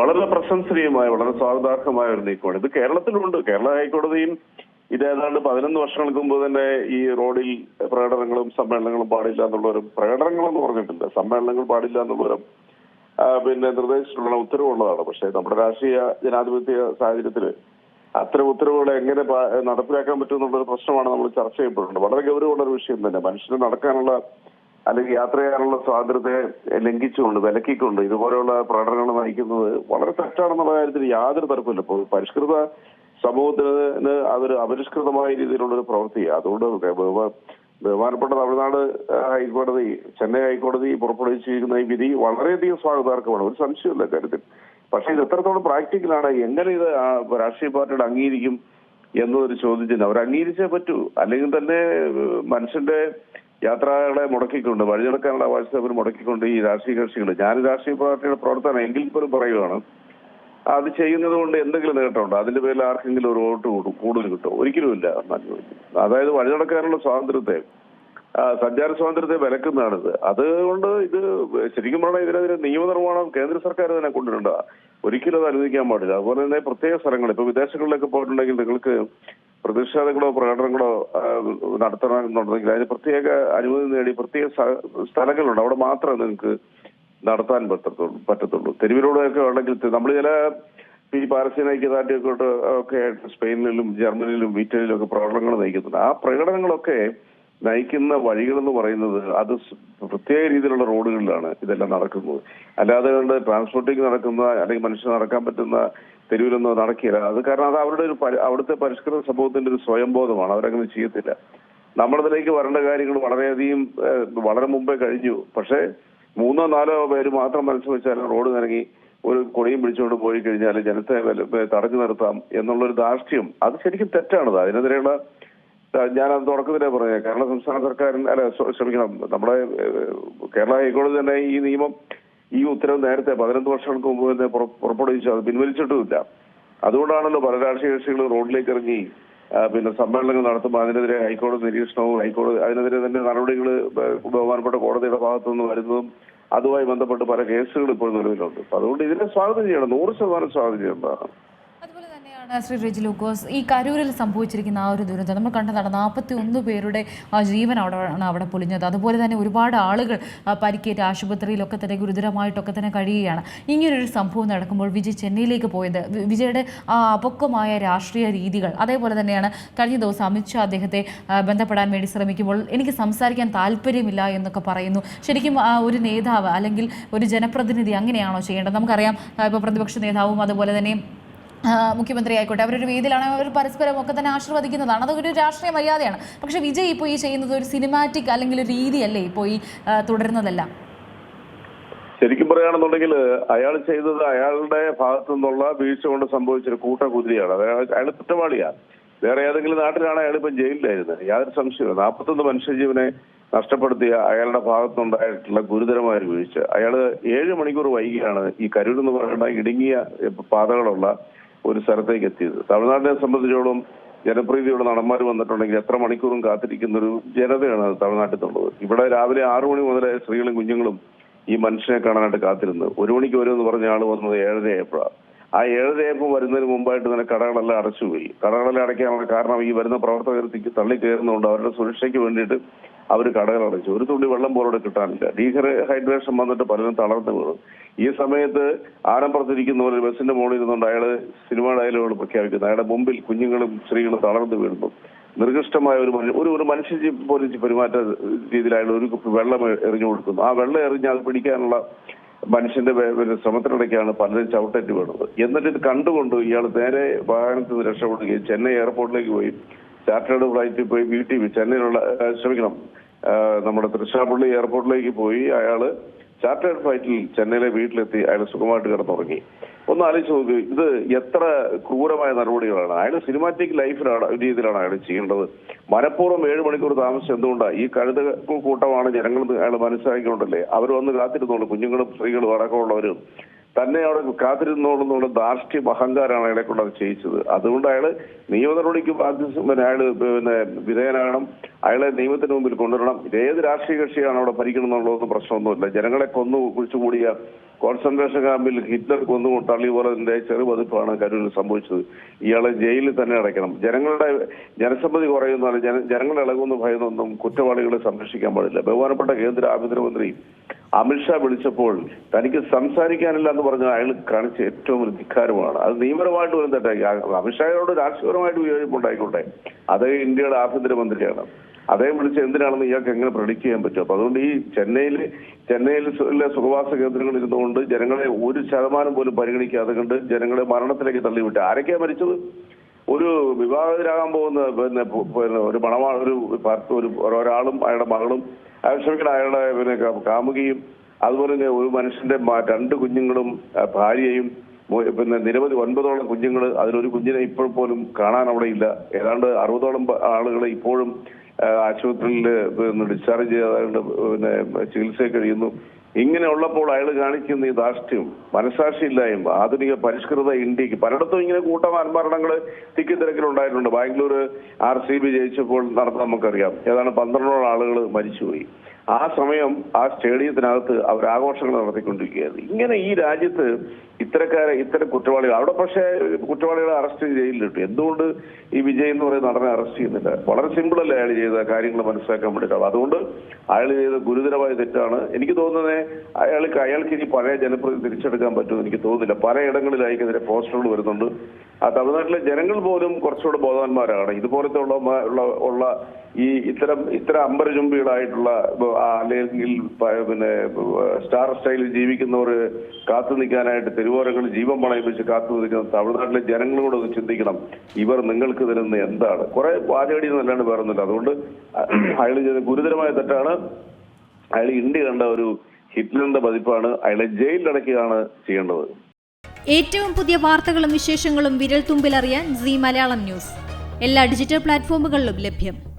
വളരെ പ്രശംസനീയമായ വളരെ സ്വാഗതാർഹമായ ഒരു നീക്കമാണ്. ഇത് കേരളത്തിലുണ്ട്. കേരള ഹൈക്കോടതിയും ഇത് ഏതാണ്ട് പതിനൊന്ന് വർഷങ്ങൾക്ക് മുമ്പ് തന്നെ ഈ റോഡിൽ പ്രകടനങ്ങളും സമ്മേളനങ്ങളും പാടില്ല എന്നുള്ളവരും പ്രകടനങ്ങളെന്ന് പറഞ്ഞിട്ടില്ല. സമ്മേളനങ്ങൾ പാടില്ല എന്നുള്ളവരും പിന്നെ നിർദ്ദേശിച്ചിട്ടുള്ള ഉത്തരവുള്ളതാണ്. പക്ഷേ നമ്മുടെ രാഷ്ട്രീയ ജനാധിപത്യ സാഹചര്യത്തിൽ അത്തരം ഉത്തരവുകൾ എങ്ങനെ നടപ്പിലാക്കാൻ പറ്റും എന്നുള്ളൊരു പ്രശ്നമാണ് നമ്മൾ ചർച്ച ചെയ്യപ്പെടുന്നത് വളരെ ഗൗരവമുള്ള ഒരു വിഷയം തന്നെ. മനുഷ്യന് നടക്കാനുള്ള അല്ലെങ്കിൽ യാത്ര ചെയ്യാനുള്ള സ്വാതന്ത്ര്യത്തെ ലംഘിച്ചുകൊണ്ട് വിലക്കിക്കൊണ്ട് ഇതുപോലെയുള്ള പ്രകടനങ്ങൾ നയിക്കുന്നത് വളരെ തെറ്റാണെന്നുള്ള കാര്യത്തിൽ യാതൊരു തരപ്പില്ല ഇപ്പോൾ പരിഷ്കൃത സമൂഹത്തിന് അതൊരു അപരിഷ്കൃതമായ രീതിയിലുള്ള ഒരു പ്രവൃത്തി. അതുകൊണ്ട് ബഹുമാ- ബഹുമാനപ്പെട്ട തമിഴ്നാട് ഹൈക്കോടതി ചെന്നൈ ഹൈക്കോടതി പുറപ്പെടുവിച്ചിരിക്കുന്ന ഈ വിധി വളരെയധികം സ്വാഗതാർഹമാണ്. ഒരു സംശയമില്ല കാര്യത്തിൽ പക്ഷേ ഇത് എത്രത്തോളം പ്രാക്ടിക്കലാണ് എങ്ങനെ ഇത് രാഷ്ട്രീയ പാർട്ടിയുടെ അംഗീകരിക്കും എന്നൊരു ചോദ്യത്തിന് അവർ അംഗീകരിച്ചേ പറ്റൂ. അല്ലെങ്കിൽ തന്നെ മനുഷ്യന്റെ യാത്രകളെ മുടക്കിക്കൊണ്ട് വഴി വാട്സാപ്പിൽ മുടക്കിക്കൊണ്ട് ഈ രാഷ്ട്രീയ കക്ഷികൾ. ഞാൻ രാഷ്ട്രീയ പാർട്ടിയുടെ പ്രവർത്തനം എങ്കിൽ പോലും പറയുകയാണ് അത് ചെയ്യുന്നത് കൊണ്ട് എന്തെങ്കിലും നേട്ടമുണ്ടോ? അതിന്റെ പേരിൽ ആർക്കെങ്കിലും ഒരു വോട്ട് കൂടും കൂടുതൽ കിട്ടും ഒരിക്കലുമില്ല അതായത് വഴിതടക്കാനുള്ള സ്വാതന്ത്ര്യത്തെ സഞ്ചാര സ്വാതന്ത്ര്യത്തെ വിലക്കുന്നതാണിത്. അതുകൊണ്ട് ഇത് ശരിക്കും പറഞ്ഞാൽ ഇതിനെതിരെ നിയമനിർമ്മാണം കേന്ദ്ര സർക്കാർ തന്നെ കൊണ്ടുവരേണ്ട ഒരിക്കലും അത് അനുവദിക്കാൻ പാടില്ല. അതുപോലെ തന്നെ പ്രത്യേക സ്ഥലങ്ങൾ ഇപ്പൊ വിദേശങ്ങളിലൊക്കെ പോയിട്ടുണ്ടെങ്കിൽ നിങ്ങൾക്ക് പ്രതിഷേധങ്ങളോ പ്രകടനങ്ങളോ നടത്തണമെന്നുണ്ടെങ്കിൽ അതിന് പ്രത്യേക അനുമതി നേടി പ്രത്യേക സ്ഥലങ്ങളുണ്ട്. അവിടെ മാത്രമേ നിങ്ങൾക്ക് നടത്താൻ പറ്റത്തുള്ളൂ പറ്റത്തുള്ളൂ. തെരുവിലൂടെയൊക്കെ ഉണ്ടെങ്കിൽ നമ്മൾ ചില ഈ പാലസ്തീന ഐക്യദാർഢ്യമൊക്കെ ഒക്കെ സ്പെയിനിലും ജർമ്മനിയിലും ഇറ്റലിയിലും ഒക്കെ പ്രകടനങ്ങൾ നയിക്കുന്നുണ്ട്. ആ പ്രകടനങ്ങളൊക്കെ നയിക്കുന്ന വഴികൾ എന്ന് പറയുന്നത് അത് പ്രത്യേക രീതിയിലുള്ള റോഡുകളിലാണ് ഇതെല്ലാം നടക്കുന്നത്. അല്ലാതെ ട്രാൻസ്പോർട്ടിങ് നടക്കുന്ന അല്ലെങ്കിൽ മനുഷ്യന് നടക്കാൻ പറ്റുന്ന തെരുവിലൊന്നും നടക്കില്ല. അത് കാരണം അത് അവരുടെ ഒരു അവിടുത്തെ പരിഷ്കൃത സമൂഹത്തിന്റെ ഒരു സ്വയംബോധമാണ്. അവരങ്ങനെ ചെയ്യത്തില്ല. നമ്മളതിലേക്ക് വരേണ്ട കാര്യങ്ങൾ വളരെയധികം വളരെ മുമ്പേ കഴിഞ്ഞു. പക്ഷേ മൂന്നോ നാലോ പേര് മാത്രം മനസ്സ് വെച്ചാൽ റോഡ് നിറങ്ങി ഒരു കൊടിയും പിടിച്ചുകൊണ്ട് പോയി കഴിഞ്ഞാൽ ജനത്തെ തടഞ്ഞു നിർത്താം എന്നുള്ളൊരു ധാർഷ്ട്യം. അത് ശരിക്കും തെറ്റാണത്. അതിനെതിരെയുള്ള ഞാൻ അത് തുടക്കത്തിലേ പറഞ്ഞത് കേരള സംസ്ഥാന സർക്കാരിന് അല്ല ശ്രമിക്കണം. നമ്മുടെ കേരള ഹൈക്കോടതി തന്നെ ഈ നിയമം ഈ ഉത്തരവ് നേരത്തെ പതിനൊന്ന് വർഷങ്ങൾക്ക് മുമ്പ് തന്നെ പുറ- പുറപ്പെടുവിച്ചു. അത് പിൻവലിച്ചിട്ടുമില്ല. അതുകൊണ്ടാണല്ലോ പല രാഷ്ട്രീയ കക്ഷികൾ റോഡിലേക്ക് ഇറങ്ങി പിന്നെ സമ്മേളനങ്ങൾ നടത്തുമ്പോൾ അതിനെതിരെ ഹൈക്കോടതി നിരീക്ഷണവും ഹൈക്കോടതി അതിനെതിരെ തന്നെ നടപടികൾ ബഹുമാനപ്പെട്ട കോടതിയുടെ ഭാഗത്തു നിന്ന് വരുന്നതും അതുമായി ബന്ധപ്പെട്ട് പല കേസുകൾ ഇപ്പോൾ നിലവിലുണ്ട്. അതുകൊണ്ട് ഇതിനെ സ്വാഗതം ചെയ്യണം. നൂറ് ശതമാനം സ്വാഗതം ചെയ്യേണ്ടതാണ് ശ്രീ റിജി ലൂക്കോസ് ഈ കരൂരിൽ സംഭവിച്ചിരിക്കുന്ന ആ ഒരു ദുരന്തം. നമ്മൾ കണ്ടതാണ് നാൽപ്പത്തി ഒന്ന് പേരുടെ ആ ജീവൻ അവിടെ ആണ് അവിടെ പൊളിഞ്ഞത് അതുപോലെ തന്നെ ഒരുപാട് ആളുകൾ പരിക്കേറ്റ് ആശുപത്രിയിലൊക്കെ തന്നെ ഗുരുതരമായിട്ടൊക്കെ തന്നെ കഴിയുകയാണ്. ഇങ്ങനൊരു സംഭവം നടക്കുമ്പോൾ വിജയ് ചെന്നൈയിലേക്ക് പോയത്. വിജയുടെ ആ അപക്വമായ രാഷ്ട്രീയ രീതികൾ. അതേപോലെ തന്നെയാണ് കഴിഞ്ഞ ദിവസം അമിത്ഷാ അദ്ദേഹത്തെ ബന്ധപ്പെടാൻ വേണ്ടി ശ്രമിക്കുമ്പോൾ എനിക്ക് സംസാരിക്കാൻ താല്പര്യമില്ല എന്നൊക്കെ പറയുന്നു. ശരിക്കും ഒരു നേതാവ് അല്ലെങ്കിൽ ഒരു ജനപ്രതിനിധി അങ്ങനെയാണോ ചെയ്യേണ്ടത്? നമുക്കറിയാം ഇപ്പോൾ പ്രതിപക്ഷ നേതാവും അതുപോലെ തന്നെ മുഖ്യമന്ത്രി ആയിക്കോട്ടെ അവരൊരു വേദിയിലാണ് അവർ പരസ്പരം ഒക്കെ തന്നെ ആശീർവദിക്കുന്നതാണ്. അതൊരു രാഷ്ട്രീയ മര്യാദയാണ്. പക്ഷെ വിജയ് ഇപ്പോൾ ഈ ചെയ്യുന്നത് ഒരു സിനിമാറ്റിക് അല്ലെങ്കിൽ ഒരു രീതിയല്ലേ ഇപ്പോൾ ഈ തുടരുന്നതെല്ലാം? ശരിക്കും പറയുകയാണെന്നുണ്ടെങ്കിൽ അയാൾ ചെയ്തത് അയാളുടെ ഭാഗത്തു നിന്നുള്ള വീഴ്ച കൊണ്ട് സംഭവിച്ചൊരു കൂട്ടകുതിരിയാണ് അയാൾ കുറ്റവാളിയാണ് വേറെ ഏതെങ്കിലും നാട്ടിലാണ് അയാൾ ഇപ്പം ജയിലിലായിരുന്നത് യാതൊരു സംശയമില്ല നാൽപ്പത്തൊന്ന് മനുഷ്യജീവനെ നഷ്ടപ്പെടുത്തിയ അയാളുടെ ഭാഗത്തുനിന്നുണ്ടായിട്ടുള്ള ഗുരുതരമായ വീഴ്ച. അയാൾ ഏഴ് മണിക്കൂർ വൈകിയാണ് ഈ കരൂർ എന്ന് പറയുന്ന ഇടുങ്ങിയ പാതകളുള്ള ഒരു സ്ഥലത്തേക്ക് എത്തിയത്. തമിഴ്നാടിനെ സംബന്ധിച്ചോളം ജനപ്രീതിയുള്ള നടന്മാർ വന്നിട്ടുണ്ടെങ്കിൽ എത്ര മണിക്കൂറും കാത്തിരിക്കുന്ന ഒരു ജനതയാണ് തമിഴ്നാട്ടിൽ നിന്നുള്ളത്. ഇവിടെ രാവിലെ ആറു മണി മുതൽ സ്ത്രീകളും കുഞ്ഞുങ്ങളും ഈ മനുഷ്യനെ കാണാനായിട്ട് കാത്തിരുന്നത്. ഒരു മണിക്ക് വരുമെന്ന് പറഞ്ഞ ആൾ വന്നത് ഏഴരയായപ്പോഴാണ് ആ ഏഴ് ഏഴരയപ്പം വരുന്നതിന് മുമ്പായിട്ട് തന്നെ കടകളെല്ലാം അടച്ചുപോയി കടകളെല്ലാം അടയ്ക്കാനുള്ള കാരണം ഈ വരുന്ന പ്രവർത്തകർ തള്ളി കയറുന്നതുകൊണ്ട് അവരുടെ സുരക്ഷയ്ക്ക് വേണ്ടിയിട്ട് അവർ കടകൾ അടച്ചു. ഒരു തുള്ളി വെള്ളം പോലും കിട്ടാനില്ല. ഹൈഡ്രേഷൻ വന്നിട്ട് പലരും തളർന്നു വീണു ഈ സമയത്ത് ആനപ്പുറത്തിരിക്കുന്ന ഒരു ബസ്സിന്റെ മുകളിൽ ഇരുന്നുകൊണ്ട് അയാൾ സിനിമാ ഡയലോഗുകൾ പ്രഖ്യാപിക്കുന്നു. അയാളുടെ മുമ്പിൽ കുഞ്ഞുങ്ങളും സ്ത്രീകളും തളർന്നു വീഴുന്നു നിർദ്ദിഷ്ടമായ ഒരു മനുഷ്യ ഒരു ഒരു മനുഷ്യ പോലെ പെരുമാറ്റ രീതിയിൽ അയാൾ ഒരു വെള്ളം എറിഞ്ഞു കൊടുക്കുന്നു. ആ വെള്ളം എറിഞ്ഞ് അത് പിടിക്കാനുള്ള മനുഷ്യന്റെ ശ്രമത്തിനിടയ്ക്കാണ് പലരും ചവിട്ടേറ്റ് വീണത്. എന്നിട്ട് ഇത് കണ്ടുകൊണ്ട് ഇയാൾ നേരെ വാഹനത്തിൽ നിന്ന് രക്ഷപ്പെടുകയും ചെന്നൈ എയർപോർട്ടിലേക്ക് പോയി. ചാർട്ടേഡ് ഫ്ലൈറ്റിൽ പോയി വീട്ടിൽ ചെന്നൈയിലുള്ള ശ്രമിക്കണം നമ്മുടെ തൃശ്ശാപ്പള്ളി എയർപോർട്ടിലേക്ക് പോയി. അയാൾ ചാർട്ടേഡ് ഫ്ലൈറ്റിൽ ചെന്നൈയിലെ വീട്ടിലെത്തി അയാൾ സുഖമായിട്ട് കിടന്നുറങ്ങി. ഒന്ന് ആലോചിച്ച് നോക്ക് ഇത് എത്ര ക്രൂരമായ നടപടികളാണ്. അയാൾ സിനിമാറ്റിക് ലൈഫിലാണ് രീതിയിലാണ് അയാൾ ചെയ്യേണ്ടത്. മനഃപൂർവം ഏഴ് മണിക്കൂർ താമസിച്ച് എന്തുകൊണ്ടാണ് ഈ കഴുത കൂട്ടമാണ് ജനങ്ങൾ അയാൾ മനസ്സിലാക്കിക്കൊണ്ടല്ലേ? അവർ വന്ന് കാത്തിരുന്നുള്ളൂ കുഞ്ഞുങ്ങളും സ്ത്രീകളും അടക്കമുള്ളവരും. തന്നെ അവിടെ കാത്തിരുന്നോളെന്നുള്ള ധാർഷ്ട്യം അഹങ്കാരമാണ് അയാളെ കൊണ്ട് അത് ചെയ്യിച്ചത്. അതുകൊണ്ട് അയാൾ നിയമ നടപടിക്ക് പിന്നെ അയാൾ പിന്നെ വിധേയനാകണം. അയാളെ നിയമത്തിന് മുമ്പിൽ കൊണ്ടുവരണം. ഏത് രാഷ്ട്രീയ കക്ഷിയാണ് അവിടെ ഭരിക്കണമെന്നുള്ളതൊന്നും പ്രശ്നമൊന്നുമില്ല. ജനങ്ങളെ കൊന്നു കുഴിച്ചുകൂടിയ കോൺസെൻട്രേഷൻ ക്യാമ്പിൽ ഹിറ്റ്ലർ കൊന്നു തള്ളി പോലതിന്റെ ചെറുപതിപ്പാണ് കരൂരിൽ സംഭവിച്ചത്. ഇയാളെ ജയിലിൽ തന്നെ അടയ്ക്കണം. ജനങ്ങളുടെ ജനസമ്മതി കുറയുന്ന ജന ജനങ്ങൾ ഇളകുന്ന ഭയന്നൊന്നും കുറ്റവാളികളെ സംരക്ഷിക്കാൻ പാടില്ല. ബഹുമാനപ്പെട്ട കേന്ദ്ര ആഭ്യന്തരമന്ത്രി അമിത്ഷാ വിളിച്ചപ്പോൾ തനിക്ക് സംസാരിക്കാനില്ല എന്ന് പറഞ്ഞ അയാൾ കാണിച്ച ഏറ്റവും ഒരു ധിക്കാരമാണ്. അത് നിയമപരമായിട്ട് വരും തെറ്റായി. അമിത്ഷായോട് രാഷ്ട്രീയപരമായിട്ട് വിയോജിപ്പുണ്ടായിക്കോട്ടെ. അദ്ദേഹം ഇന്ത്യയുടെ ആഭ്യന്തരമന്ത്രിയാണ്. അദ്ദേഹം വിളിച്ച് എന്തിനാണെന്ന് ഇയാൾക്ക് എങ്ങനെ പ്രഡിക്ട് ചെയ്യാൻ പറ്റും? അപ്പൊ അതുകൊണ്ട് ഈ ചെന്നൈയിൽ ചെന്നൈയിൽ സുഖവാസ കേന്ദ്രങ്ങൾ ഇരുന്നുകൊണ്ട് ജനങ്ങളെ ഒരു ശതമാനം പോലും പരിഗണിക്കാതെ കണ്ട് ജനങ്ങളെ മരണത്തിലേക്ക് തള്ളിവിട്ട്. ആരൊക്കെയാ മരിച്ചത്? ഒരു വിവാഹിതരാകാൻ പോകുന്ന പിന്നെ പിന്നെ ഒരു പണമാ ഒരു ഒരു ഒരാളും അയാളുടെ മകളും ക്ഷമിക്കണം അയാളുടെ പിന്നെ കാമുകിയും അതുപോലെ തന്നെ ഒരു മനുഷ്യന്റെ രണ്ട് കുഞ്ഞുങ്ങളും ഭാര്യയും പിന്നെ നിരവധി ഒൻപതോളം കുഞ്ഞുങ്ങൾ അതിലൊരു കുഞ്ഞിനെ ഇപ്പോൾ പോലും കാണാൻ അവിടെ ഇല്ല. ഏതാണ്ട് അറുപതോളം ആളുകൾ ഇപ്പോഴും ആശുപത്രിയിൽ ഡിസ്ചാർജ് ചെയ്യാതെ പിന്നെ ചികിത്സയിൽ കഴിയുന്നു. ഇങ്ങനെ ഉള്ളപ്പോൾ അയാൾ കാണിക്കുന്ന ഈ ധാർഷ്ട്യം മനസാക്ഷിയില്ലായ്മ ആധുനിക പരിഷ്കൃത ഇന്ത്യയ്ക്ക് പലയിടത്തും ഇങ്ങനെ കൂട്ടമരണങ്ങൾ തിക്കിത്തിരക്കിലുണ്ടായിട്ടുണ്ട് ബാംഗ്ലൂർ ആർ സി ബി ജയിച്ചപ്പോൾ നടന്ന നമുക്കറിയാം. ഏതാണ്ട് പന്ത്രണ്ടോളം ആളുകൾ മരിച്ചുപോയി. ആ സമയം ആ സ്റ്റേഡിയത്തിനകത്ത് അവർ ആഘോഷങ്ങൾ നടത്തിക്കൊണ്ടിരിക്കുകയായിരുന്നു. ഇങ്ങനെ ഈ രാജ്യത്ത് ഇത്തരക്കാരെ ഇത്തരം കുറ്റവാളികൾ അവിടെ പക്ഷേ കുറ്റവാളികളെ അറസ്റ്റ് ചെയ്യില്ലിട്ടു എന്തുകൊണ്ട് ഈ വിജയ് എന്ന് പറയുന്ന നടനെ അറസ്റ്റ് ചെയ്യുന്നില്ല? വളരെ സിമ്പിൾ അല്ലേ അയാൾ ചെയ്ത കാര്യങ്ങൾ മനസ്സിലാക്കാൻ വേണ്ടിയിട്ടാണ്. അതുകൊണ്ട് അയാൾ ചെയ്ത ഗുരുതരമായ തെറ്റാണ്. എനിക്ക് തോന്നുന്നത് അയാൾക്ക് അയാൾക്ക് ഇനി പഴയ ജനപ്രതി തിരിച്ചെടുക്കാൻ പറ്റുമെന്ന് എനിക്ക് തോന്നുന്നില്ല. പലയിടങ്ങളിൽ അയക്കെതിരെ പോസ്റ്ററുകൾ വരുന്നുണ്ട്. ആ തമിഴ്നാട്ടിലെ ജനങ്ങൾ പോലും കുറച്ചുകൂടെ ബോധവാന്മാരാണ്. ഇതുപോലത്തെ ഉള്ള ഉള്ള ഈ ഇത്തരം ഇത്തരം അമ്പരചുംബികളായിട്ടുള്ള അല്ലെങ്കിൽ പിന്നെ സ്റ്റാർ സ്റ്റൈലിൽ ജീവിക്കുന്നവർ കാത്തു നിൽക്കാനായിട്ട് തെരുവോരങ്ങളിൽ ജീവൻ പണയം വെച്ച് കാത്തു നിൽക്കുന്ന തമിഴ്നാട്ടിലെ ജനങ്ങളോട് ഒന്ന് ചിന്തിക്കണം. ഇവർ നിങ്ങൾക്ക് തരുന്ന എന്താണ്? കുറെ വാചകടി എന്നല്ലാണ്ട് വേറൊന്നുമില്ല. അതുകൊണ്ട് അയാൾ ചെയ്ത ഗുരുതരമായ തെറ്റാണ്. അയാൾ ഇന്ത്യ കണ്ട ഒരു ഹിറ്റ്ലറിന്റെ പതിപ്പാണ്. അയാളെ ജയിലിലടക്കുകയാണ് ചെയ്യേണ്ടത്. ഏറ്റവും പുതിയ വാർത്തകളും വിശേഷങ്ങളും വിരൽ തുമ്പിലറിയാൻ സി മലയാളം ന്യൂസ്. എല്ലാ ഡിജിറ്റൽ പ്ലാറ്റ്ഫോമുകളിലും ലഭ്യം.